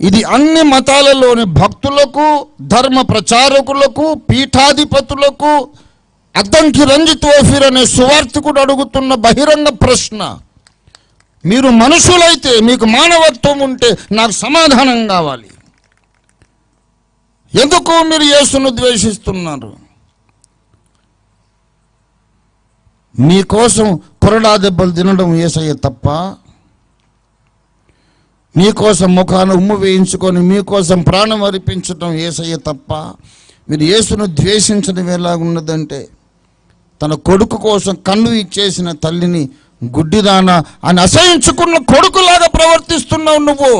ఇది అన్ని మతాలలోని భక్తులకు ధర్మ ప్రచారకులకు పీఠాధిపతులకు అద్దంకి రంజిత్ ఓఫీర్ అనే సువార్థకుడు అడుగుతున్న బహిరంగ ప్రశ్న. మీరు మనుషులైతే మీకు మానవత్వం ఉంటే నాకు సమాధానం కావాలి. ఎందుకు మీరు యేసును ద్వేషిస్తున్నారు? మీకోసం కొరడా దెబ్బలు తినడం ఏసయ్య తప్ప మీకోసం ముఖాన్ని ఉమ్ము వేయించుకొని మీకోసం ప్రాణం అర్పించడం ఏసయ్య తప్ప మీరు యేసును ద్వేషించడం ఎలాగున్నదంటే తన కొడుకు కోసం కన్ను ఇచ్చేసిన తల్లిని గుడ్డిదానా అని అసహించుకున్న కొడుకులాగా ప్రవర్తిస్తున్నావు నువ్వు.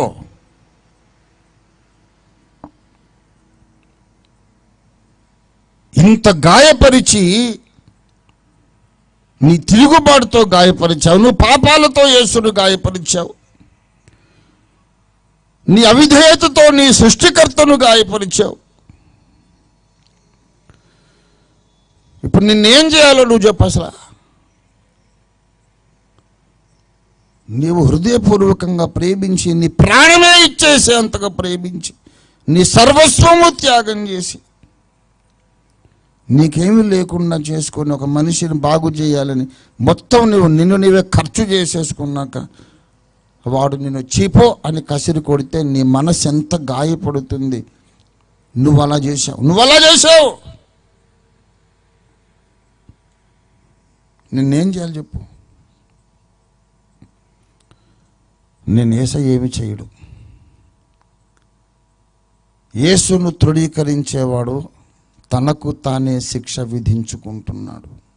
ఇంత గాయపరిచి నీ తిరుగుబాటుతో గాయపరిచావు నువ్వు పాపాలతో యేసును గాయపరిచావు. నీ అవిధేయతతో నీ సృష్టికర్తను గాయపరిచావు. ఇప్పుడు నిన్నేం చేయాలో నువ్వు చెప్పు అసలు. నీవు హృదయపూర్వకంగా ప్రేమించి నీ ప్రాణమే ఇచ్చేసే అంతగా ప్రేమించి నీ సర్వస్వము త్యాగం చేసి నీకేమీ లేకుండా చేసుకొని ఒక మనిషిని బాగు చేయాలని మొత్తం నువ్వు నిన్ను నీవే ఖర్చు చేసేసుకున్నాక వాడు నిన్ను చీపో అని కసిరి కొడితే నీ మనసు ఎంత గాయపడుతుంది? నువ్వు అలా చేసావు నువ్వు అలా చేసావు నిన్నేం చేయాలి చెప్పు? నేను ఏస ఏమి చేయడు. యేసును తృఢీకరించేవాడు తనకు తానే శిక్ష విధించుకుంటున్నాడు.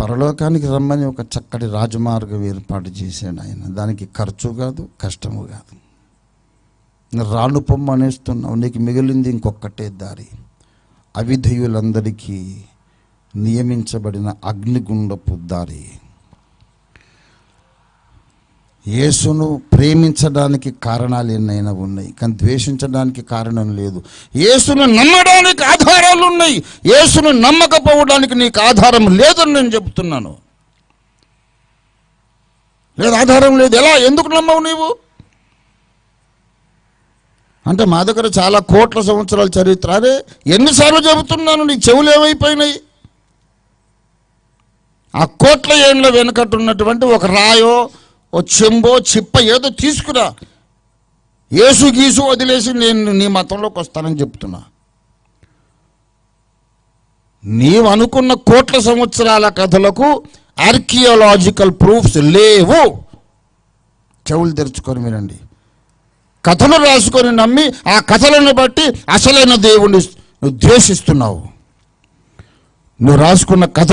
పరలోకానికి రమ్మని ఒక చక్కటి రాజమార్గం ఏర్పాటు చేశాడు ఆయన. దానికి ఖర్చు కాదు కష్టము కాదు. రాను పొమ్మ అనేస్తున్నావు నీకు మిగిలింది ఇంకొక్కటే దారి. అవిధేయులందరికీ నియమించబడిన అగ్నిగుండపు దారి. యేసును ప్రేమించడానికి కారణాలు ఎన్నైనా ఉన్నాయి కానీ ద్వేషించడానికి కారణం లేదు. యేసును నమ్మడానికి ఆధారాలు ఉన్నాయి యేసును నమ్మకపోవడానికి నీకు ఆధారం లేదని నేను చెబుతున్నాను. లేదు ఆధారం లేదు. ఎలా? ఎందుకు నమ్మవు నీవు? అంటే మా దగ్గర చాలా కోట్ల సంవత్సరాల చరిత్ర. అరే ఎన్నిసార్లు చెబుతున్నాను నీ చెవులు ఏమైపోయినాయి? ఆ కోట్ల ఏళ్ళ వెనకట్టున్నటువంటి ఒక రాయో ఓ చెంబో చిప్ప ఏదో తీసుకురా. ఏసు గీసు వదిలేసి నేను నీ మతంలోకి వస్తానని చెప్తున్నా. నీవు అనుకున్న కోట్ల సంవత్సరాల కథలకు ఆర్కియాలజికల్ ప్రూఫ్స్ లేవు. చెవులు తెరుచుకొని వినండి. కథలు రాసుకొని నమ్మి ఆ కథలను బట్టి అసలైన దేవుణ్ణి నువ్వు ద్వేషిస్తున్నావు. నువ్వు రాసుకున్న కథ